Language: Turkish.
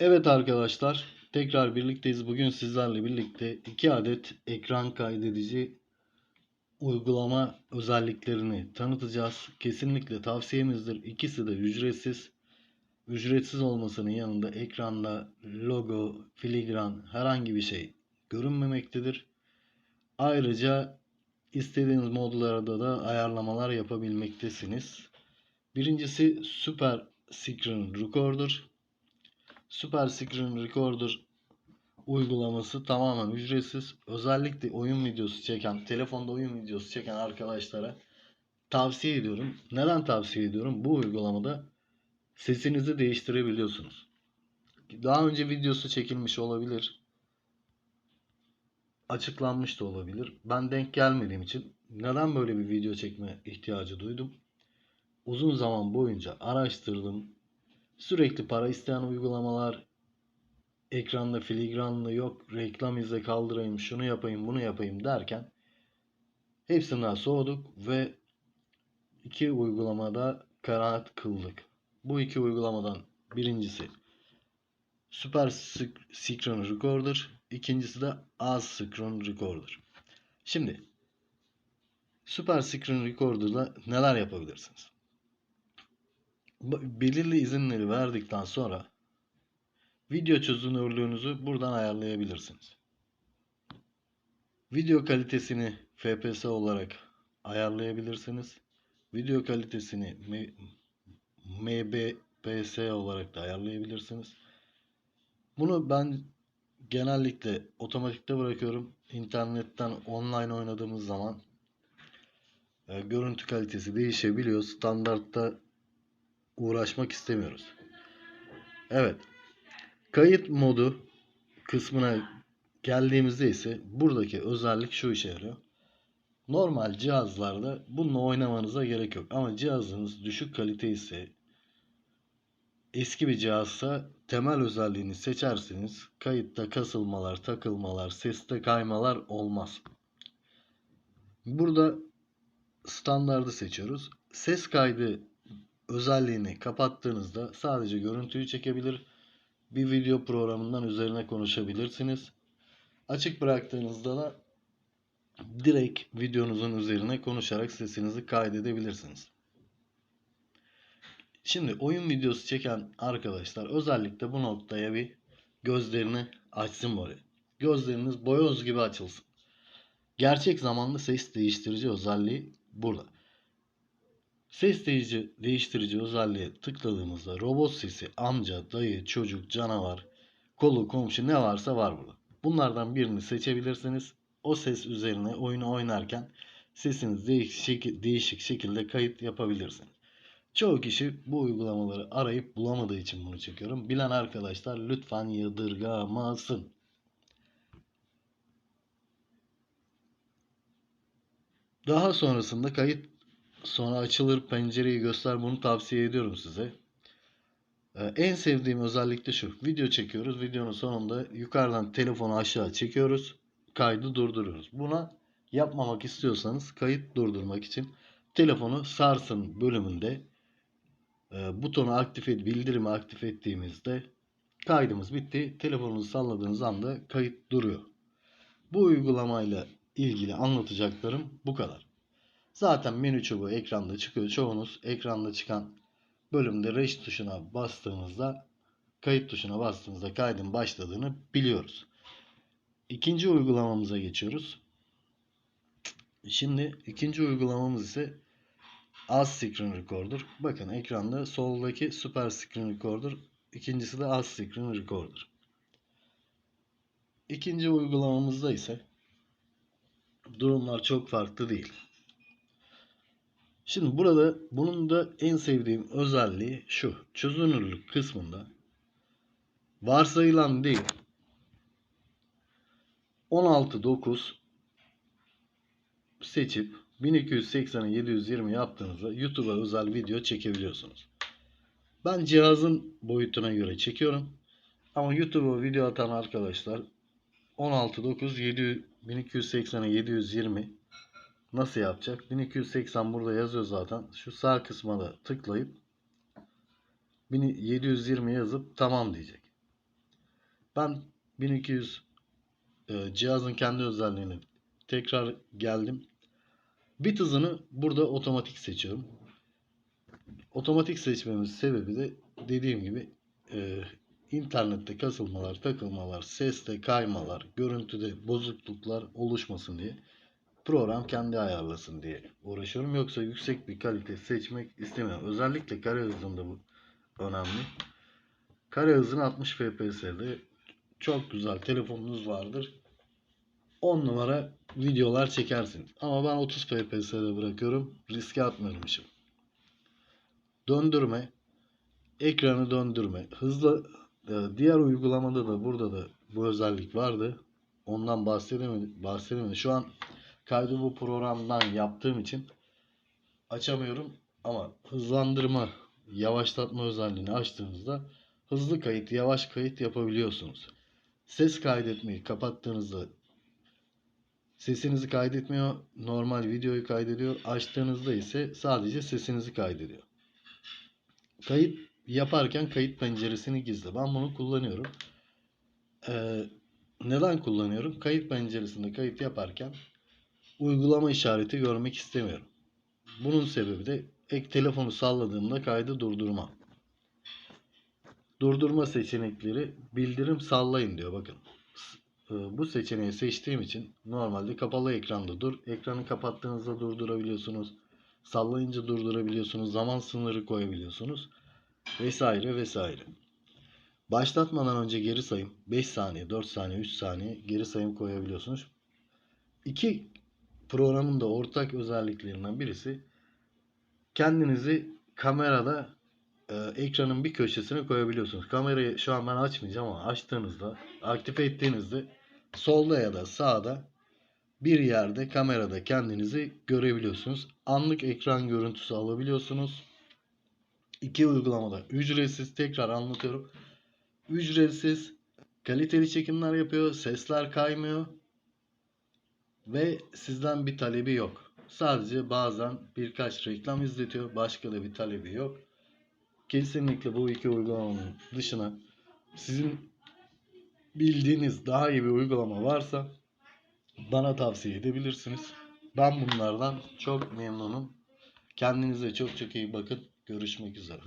Evet arkadaşlar, tekrar birlikteyiz. Bugün sizlerle birlikte 2 adet ekran kaydedici uygulama özelliklerini tanıtacağız. Kesinlikle tavsiyemizdir. İkisi de ücretsiz. Ücretsiz olmasının yanında ekranda logo, filigran herhangi bir şey görünmemektedir. Ayrıca istediğiniz modlarda da ayarlamalar yapabilmektesiniz. Birincisi Super Screen Recorder. Super Screen Recorder uygulaması tamamen ücretsiz. Özellikle oyun videosu çeken, telefonda oyun videosu çeken arkadaşlara tavsiye ediyorum. Neden tavsiye ediyorum? Bu uygulamada sesinizi değiştirebiliyorsunuz. Daha önce videosu çekilmiş olabilir. Açıklanmış da olabilir. Ben denk gelmediğim için neden böyle bir video çekme ihtiyacı duydum? Uzun zaman boyunca araştırdım, Sürekli para isteyen uygulamalar, ekranda filigranlı yok, reklam izle kaldırayım, şunu yapayım, bunu yapayım derken hepsinden soğuduk ve iki uygulamada kanaat kıldık. Bu iki uygulamadan birincisi Super Screen Recorder, ikincisi de Az Screen Recorder. Şimdi Super Screen Recorder'da neler yapabilirsiniz? Belirli izinleri verdikten sonra video çözünürlüğünüzü buradan ayarlayabilirsiniz. Video kalitesini FPS olarak ayarlayabilirsiniz. Video kalitesini MBPS olarak da ayarlayabilirsiniz. Bunu ben genellikle otomatikte bırakıyorum. İnternetten online oynadığımız zaman e, görüntü kalitesi değişebiliyor. Standartta uğraşmak istemiyoruz. Evet. Kayıt modu kısmına geldiğimizde ise buradaki özellik şu işe yarıyor. Normal cihazlarda bununla oynamanıza gerek yok. Ama cihazınız düşük kalite ise eski bir cihazsa temel özelliğini seçerseniz kayıtta kasılmalar, takılmalar, seste kaymalar olmaz. Burada standardı seçiyoruz. Ses kaydı özelliğini kapattığınızda sadece görüntüyü çekebilir. Bir video programından üzerine konuşabilirsiniz. Açık bıraktığınızda da direkt videonuzun üzerine konuşarak sesinizi kaydedebilirsiniz. Şimdi oyun videosu çeken arkadaşlar özellikle bu noktaya bir gözlerini açsın böyle. Gözleriniz boyoz gibi açılsın. Gerçek zamanlı ses değiştirici özelliği burada. Ses değiştirici, değiştirici özelliğe tıkladığımızda robot sesi, amca, dayı, çocuk, canavar, kolu, komşu ne varsa var burada. Bunlardan birini seçebilirsiniz. O ses üzerine oyunu oynarken sesiniz değişik, değişik şekilde kayıt yapabilirsiniz. Çoğu kişi bu uygulamaları arayıp bulamadığı için bunu çekiyorum. Bilen arkadaşlar lütfen yadırgamasın. Daha sonrasında kayıt Sonra açılır pencereyi göster bunu tavsiye ediyorum size. Ee, en sevdiğim özellik de şu. Video çekiyoruz. Videonun sonunda yukarıdan telefonu aşağı çekiyoruz. Kaydı durduruyoruz. Buna yapmamak istiyorsanız kayıt durdurmak için telefonu sarsın bölümünde e, butonu aktif et, bildirimi aktif ettiğimizde kaydımız bitti. Telefonunuzu salladığınız anda kayıt duruyor. Bu uygulamayla ilgili anlatacaklarım bu kadar. Zaten menü çubuğu ekranda çıkıyor. Çoğunuz ekranda çıkan bölümde reş tuşuna bastığımızda kayıt tuşuna bastığımızda kaydın başladığını biliyoruz. İkinci uygulamamıza geçiyoruz. Şimdi ikinci uygulamamız ise Az Screen Recorder. Bakın ekranda soldaki Super Screen Recorder. İkincisi de Az Screen Recorder. İkinci uygulamamızda ise durumlar çok farklı değil. Şimdi burada bunun da en sevdiğim özelliği şu. Çözünürlük kısmında varsayılan değil 16.9 seçip 1280'e 720 yaptığınızda YouTube'a özel video çekebiliyorsunuz. Ben cihazın boyutuna göre çekiyorum. Ama YouTube'a video atan arkadaşlar 16.9 1280'e 720 Nasıl yapacak? 1280 burada yazıyor zaten. Şu sağ kısma da tıklayıp 1720 yazıp tamam diyecek. Ben 1200 e, cihazın kendi özelliğini tekrar geldim. Bit hızını burada otomatik seçiyorum. Otomatik seçmemin sebebi de dediğim gibi e, internette kasılmalar, takılmalar, seste kaymalar, görüntüde bozukluklar oluşmasın diye program kendi ayarlasın diye uğraşıyorum. Yoksa yüksek bir kalite seçmek istemiyorum. Özellikle kare hızında bu önemli. Kare hızını 60 FPS'de çok güzel telefonunuz vardır. 10 numara videolar çekersin. Ama ben 30 FPS'de bırakıyorum. Riske atmıyorum işim. Döndürme. Ekranı döndürme. Hızlı e, diğer uygulamada da burada da bu özellik vardı. Ondan bahsedemedim. bahsedemedim. Şu an kaydı bu programdan yaptığım için açamıyorum. Ama hızlandırma, yavaşlatma özelliğini açtığınızda hızlı kayıt, yavaş kayıt yapabiliyorsunuz. Ses kaydetmeyi kapattığınızda sesinizi kaydetmiyor. Normal videoyu kaydediyor. Açtığınızda ise sadece sesinizi kaydediyor. Kayıt yaparken kayıt penceresini gizle. Ben bunu kullanıyorum. Ee, neden kullanıyorum? Kayıt penceresinde kayıt yaparken uygulama işareti görmek istemiyorum. Bunun sebebi de ek telefonu salladığımda kaydı durdurma. Durdurma seçenekleri bildirim sallayın diyor bakın. E, Bu seçeneği seçtiğim için normalde kapalı ekranda dur. Ekranı kapattığınızda durdurabiliyorsunuz. Sallayınca durdurabiliyorsunuz. Zaman sınırı koyabiliyorsunuz. Vesaire vesaire. Başlatmadan önce geri sayım 5 saniye, 4 saniye, 3 saniye geri sayım koyabiliyorsunuz. İki programın da ortak özelliklerinden birisi kendinizi kamerada e, ekranın bir köşesine koyabiliyorsunuz. Kamerayı şu an ben açmayacağım ama açtığınızda, aktif ettiğinizde solda ya da sağda bir yerde kamerada kendinizi görebiliyorsunuz. Anlık ekran görüntüsü alabiliyorsunuz. İki uygulamada ücretsiz tekrar anlatıyorum. Ücretsiz kaliteli çekimler yapıyor. Sesler kaymıyor. Ve sizden bir talebi yok. Sadece bazen birkaç reklam izletiyor. Başka da bir talebi yok. Kesinlikle bu iki uygulamanın dışına sizin bildiğiniz daha iyi bir uygulama varsa bana tavsiye edebilirsiniz. Ben bunlardan çok memnunum. Kendinize çok çok iyi bakın. Görüşmek üzere.